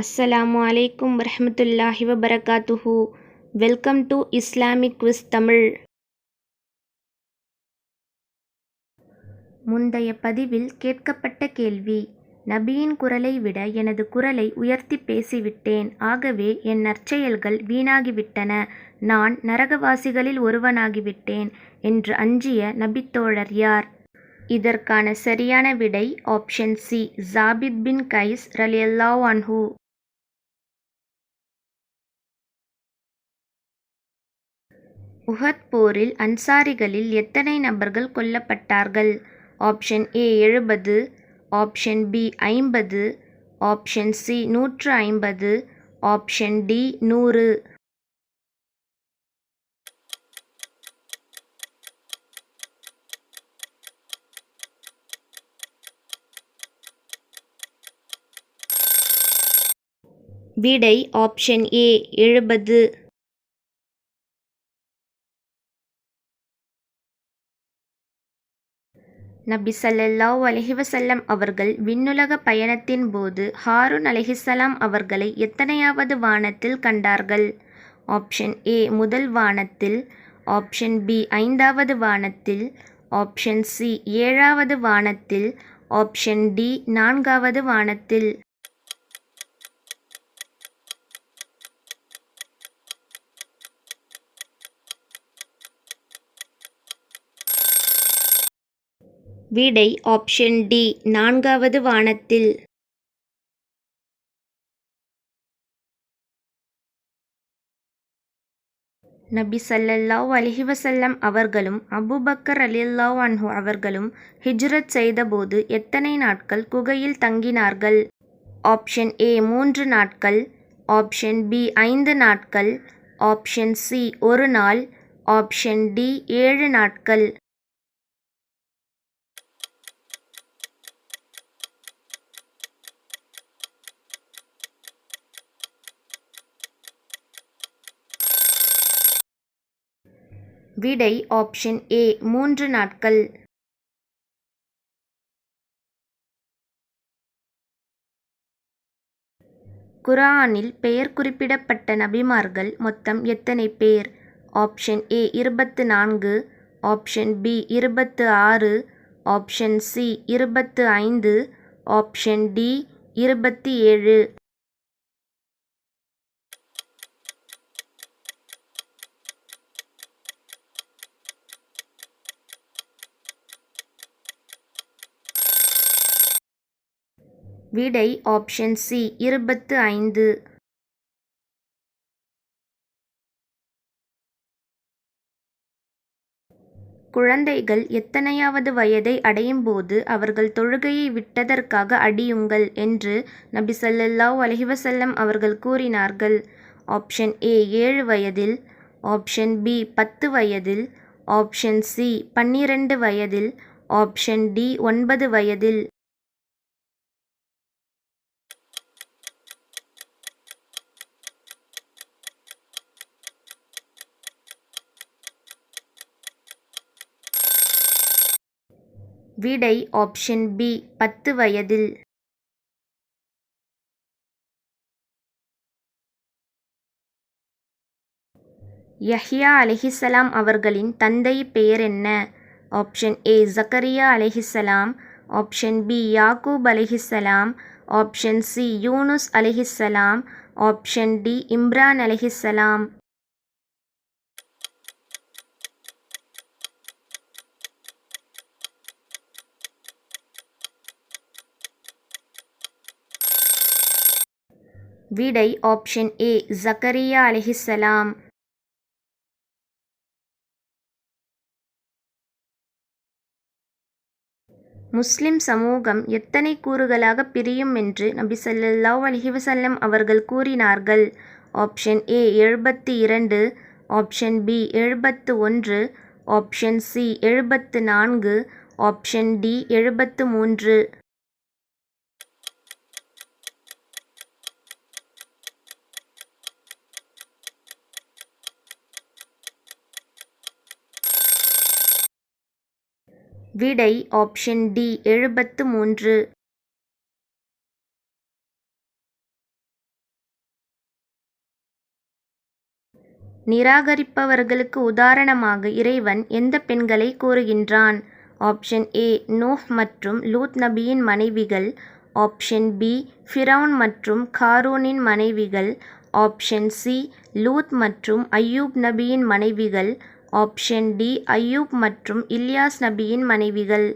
அஸ்ஸலாமு அலைக்கும் வரமத்துல்லாஹி வபரகாத்துஹு welcome to Islamic quiz Tamil முந்தைய பதிவில் கேட்கப்பட்ட கேள்வி நபியின் குரலை விட எனது குரலை உயர்த்தி பேசிவிட்டேன். ஆகவே என் நற்செயல்கள் வீணாகிவிட்டன. நான் நரகவாசிகளில் ஒருவனாகிவிட்டேன் என்று அஞ்சிய நபித்தோழர் யார்? இதற்கான சரியான விடை ஆப்ஷன் சி ஜாபித் பின் கைஸ் ரலியல்லா அன்ஹூ. உஹத் போரில் அன்சாரிகளில் எத்தனை நபர்கள் கொல்லப்பட்டார்கள்? ஆப்ஷன் ஏ எழுபது ஆப்ஷன் பி ஐம்பது ஆப்ஷன் சி நூற்று ஐம்பது ஆப்ஷன் டி நூறு. விடை ஆப்ஷன் ஏ எழுபது. நபி ஸல்லல்லாஹு அலஹிவசல்லம் அவர்கள் விண்ணுலக பயணத்தின் போது ஹாரூன் அலஹிசலாம் அவர்களை எத்தனையாவது வானத்தில் கண்டார்கள்? ஆப்ஷன் ஏ முதல் வானத்தில். ஆப்ஷன் பி ஐந்தாவது வானத்தில். ஆப்ஷன் சி ஏழாவது வானத்தில். ஆப்ஷன் டி நான்காவது வானத்தில். விடை ஆப்ஷன் டி நான்காவது வானத்தில். நபி சல்லல்லாஹ் அலைஹி வசல்லம் அவர்களும் அபூபக்கர் ரலியல்லாஹு அன்ஹு அவர்களும் ஹிஜ்ரத் செய்தபோது எத்தனை நாட்கள் குகையில் தங்கினார்கள்? ஆப்ஷன் ஏ மூன்று நாட்கள். ஆப்ஷன் பி ஐந்து நாட்கள். ஆப்ஷன் சி ஒரு நாள். ஆப்ஷன் டி ஏழு நாட்கள். விடை ஆப்ஷன் ஏ மூன்று நாட்கள். குர்ஆனில் பெயர் குறிப்பிடப்பட்ட நபிமார்கள் மொத்தம் எத்தனை பேர்? ஆப்ஷன் ஏ இருபத்து நான்கு. ஆப்ஷன் பி இருபத்து ஆறு. ஆப்ஷன் சி இருபத்து ஐந்து. ஆப்ஷன் டி இருபத்தி ஏழு. விடை ஆப்ஷன் சி இருபத்து ஐந்து. குழந்தைகள் எத்தனையாவது வயதை அடையும் போது அவர்கள் தொழுகையை விட்டதற்காக அடியுங்கள் என்று நபி சல்லல்லாஹ் அலஹிவசல்லம் அவர்கள் கூறினார்கள். ஆப்ஷன் ஏ ஏழு வயதில். ஆப்ஷன் பி பத்து வயதில். ஆப்ஷன் சி பன்னிரண்டு வயதில். ஆப்ஷன் டி ஒன்பது வயதில். விடை ஆப்ஷன் பி பத்து வயதில். யஹ்யா அலிஹிசலாம் அவர்களின் தந்தை பெயர் என்ன? ஆப்ஷன் ஏ ஜக்கரியா அலிஹிசலாம் ஆப்ஷன் பி யாக்கூப் அலிஹிசலாம் ஆப்ஷன் சி யூனுஸ் அலிஹிசலாம் ஆப்ஷன் டி இம்ரான் அலிஹிசலாம் விடை ஆப்ஷன் ஏ ஜக்கரியா அலிஹிசலாம் முஸ்லிம் சமூகம் எத்தனை கூறுகளாக பிரியும் என்று நபி ஸல்லல்லாஹு அலிஹிவசல்லம் அவர்கள் கூறினார்கள். ஆப்ஷன் ஏ எழுபத்தி இரண்டு. ஆப்ஷன் பி எழுபத்து ஒன்று. ஆப்ஷன் சி எழுபத்து நான்கு. ஆப்ஷன் டி எழுபத்து மூன்று. விடை ஆப்ஷன் டி எழுபத்து மூன்று. நிராகரிப்பவர்களுக்கு உதாரணமாக இறைவன் எந்த பெண்களை கூறுகின்றான்? ஆப்ஷன் ஏ நோஃப் மற்றும் லூத் நபியின் மனைவிகள். ஆப்ஷன் பி ஃபிரௌன் மற்றும் காரூனின் மனைவிகள். ஆப்ஷன் சி லூத் மற்றும் அயூப் நபியின் மனைவிகள். ஆப்ஷன் டி அய்யூப் மற்றும் இல்யாஸ் நபியின் மனைவிகள்.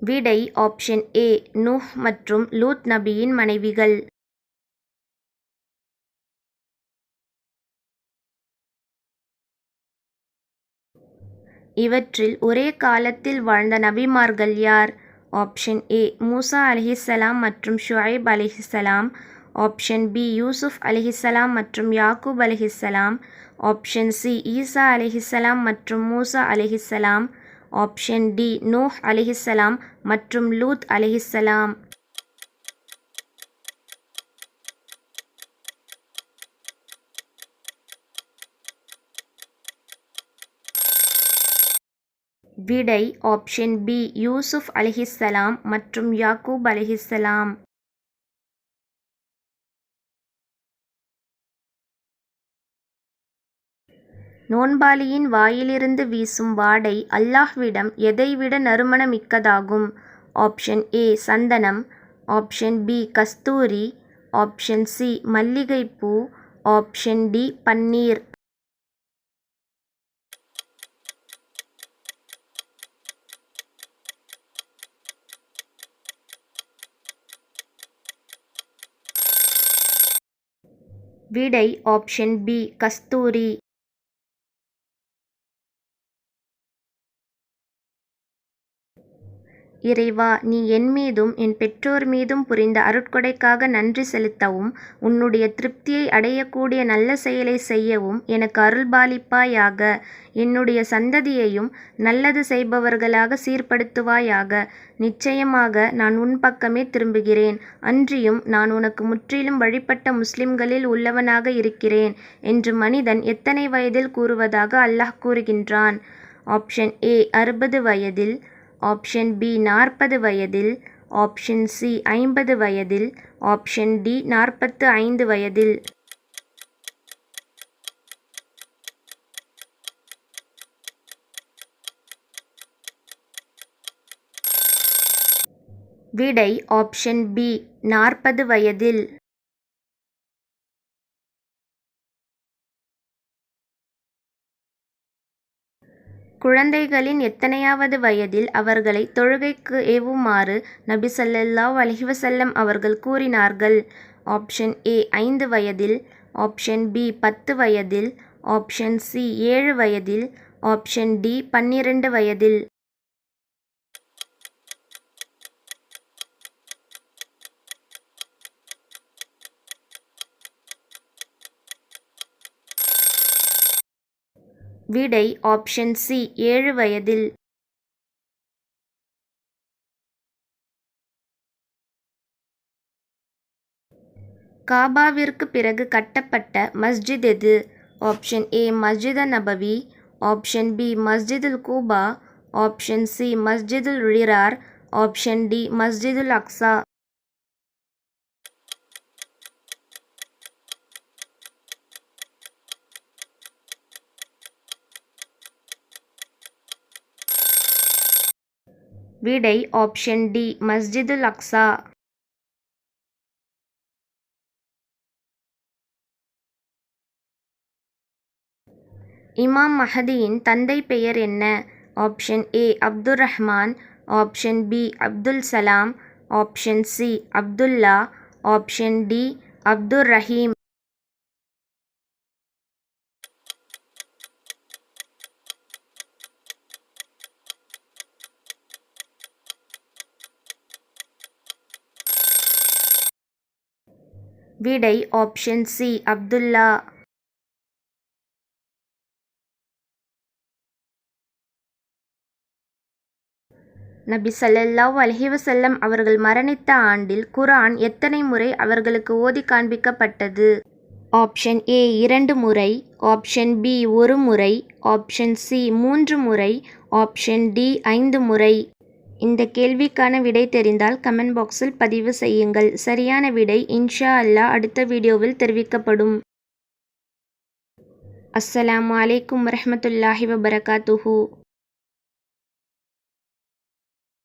விடை ஆப்ஷன் ஏ நூஹ் மற்றும் லூத் நபியின் மனைவிகள். இவற்றில் ஒரே காலத்தில் வாழ்ந்த நபிமார்கள் யார்? ஆப்ஷன் ஏ மூசா அலிஹிசலாம் மற்றும் ஷுஐப் அலிஹிசலாம் ஆப்ஷன் பி யூசுப் அலிஹிசலாம் மற்றும் யாக்கூப் அலிஹிசலாம் ஆப்ஷன் சி ஈசா அலிஹிசலாம் மற்றும் மூசா அலிஹிசலாம் ஆப்ஷன் டி நூஹ் அலிஹிசலாம் மற்றும் லூத் அலிஹிசலாம் விடை ஆப்ஷன் பி யூசுப் அலிஹிசலாம் மற்றும் யாக்கூப் அலிஹிசலாம் நோன்பாளியின் வாயிலிருந்து வீசும் வாடை அல்லாஹ்விடம் எதைவிட நறுமணமிக்கதாகும்? ஆப்ஷன் ஏ சந்தனம். ஆப்ஷன் பி கஸ்தூரி. ஆப்ஷன் சி மல்லிகைப்பூ. ஆப்ஷன் டி பன்னீர். விடை ஆப்ஷன் பி கஸ்தூரி. இறைவா நீ என் மீதும் என் பெற்றோர் மீதும் புரிந்த அருட்கொடைக்காக நன்றி செலுத்தவும் உன்னுடைய திருப்தியை அடையக்கூடிய நல்ல செயலை செய்யவும் எனக்கு அருள்பாலிப்பாயாக. என்னுடைய சந்ததியையும் நல்லது செய்பவர்களாக சீர்படுத்துவாயாக. நிச்சயமாக நான் உன் பக்கமே திரும்புகிறேன். அன்றியும் நான் உனக்கு முற்றிலும் வழிபட்ட முஸ்லிம்களில் உள்ளவனாக இருக்கிறேன் என்று மனிதன் எத்தனை வயதில் கூறுவதாக அல்லாஹ் கூறுகின்றான். ஆப்ஷன் ஏ அறுபது வயதில். ஆப்ஷன் பி நாற்பது வயதில். ஆப்ஷன் சி ஐம்பது வயதில். ஆப்ஷன் டி நாற்பத்து ஐந்து வயதில். விடை ஆப்ஷன் பி நாற்பது வயதில். குழந்தைகளின் எத்தனையாவது வயதில் அவர்களை தொழுகைக்கு ஏவுமாறு நபி ஸல்லல்லாஹு அலைஹி வஸல்லம் அவர்கள் கூறினார்கள்? ஆப்ஷன் ஏ ஐந்து வயதில். ஆப்ஷன் பி பத்து வயதில். ஆப்ஷன் சி ஏழு வயதில். ஆப்ஷன் டி பன்னிரண்டு வயதில். விடை ஆப்ஷன் சி ஏழு வயதில். காபாவிற்கு பிறகு கட்டப்பட்ட மஸ்ஜித் எது? ஆப்ஷன் ஏ மஸ்ஜித நபவி ஆப்ஷன் பி மஸ்ஜிதுல் கூபா option C Masjidul ரிரார் option D Masjidul Aqsa விடை ஆப்ஷன் டி மஸ்ஜிதுல் அக்ஸா இமாம் மஹதியின் தந்தை பெயர் என்ன? ஆப்ஷன் ஏ அப்துல் ரஹ்மான். ஆப்ஷன் பி அப்துல் சலாம். ஆப்ஷன் சி அப்துல்லா. ஆப்ஷன் டி அப்துர் ரஹீம். விடை ஆப்ஷன் சி அப்துல்லா. நபி ஸல்லல்லாஹு அலைஹி அவர்கள் மரணித்த ஆண்டில் குரான் எத்தனை முறை அவர்களுக்கு ஓதி காண்பிக்கப்பட்டது? ஆப்ஷன் ஏ இரண்டு முறை. ஆப்ஷன் பி ஒரு முறை. ஆப்ஷன் சி மூன்று முறை. ஆப்ஷன் டி ஐந்து முறை. இந்த கேள்விக்கான விடை தெரிந்தால் கமெண்ட் பாக்ஸில் பதிவு செய்யுங்கள். சரியான விடை இன்ஷா அல்லா அடுத்த வீடியோவில் தெரிவிக்கப்படும். அஸ்ஸலாமு அலைக்கும் வரமத்துல்லாஹி வபரகாத்துஹூ.